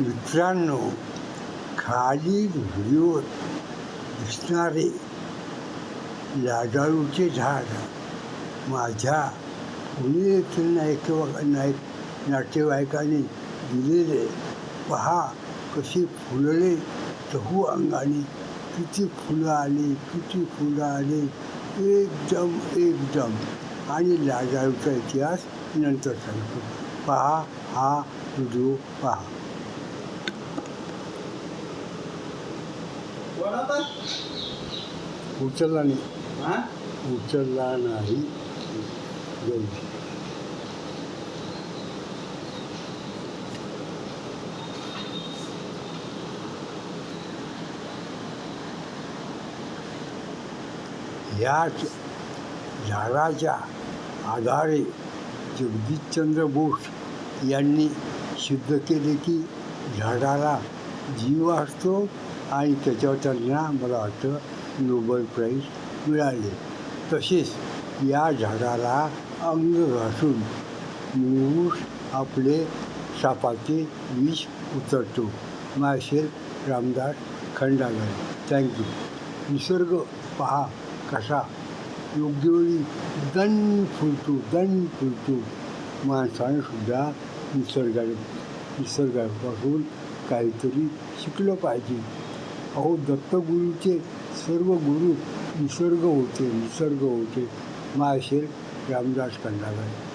मित्रांनो खाली व्हिडिओ दिसणारे लाजाळूचे झाड माझ्या पुणे येथील नायक नायक नातेवाईकाने दिलेले. पहा कशी फुलले चहू अंगाने. किती फुलं आली किती फुलं आली. एकदम एकदम. आणि लाजाळूचा इतिहास नंतर सांगतो. पहा हा व्हिडिओ पहा. होता उचलला नाही. हा? उचलला नाही. याच झाडाच्या आधारे जगदीशचंद्र बोस यांनी सिद्ध केले की झाडाला जीव असतो आणि त्याच्यावर त्यांना मला वाटतं नोबल प्राईज मिळाले तसेच या झाडाला अंग घासून मूस आपले सापाचे विष उतरतो माशेल रामदास खंडागर थँक्यू निसर्ग पहा कसा योग्य वेळी दण फुलतो दण फुलतो माणसानंसुद्धा निसर्गा निसर्गापासून काहीतरी शिकलं पाहिजे अहो दत्तगुरूचे सर्व गुरु निसर्ग होते निसर्ग होते. माहेश्वर रामदास खंडागळे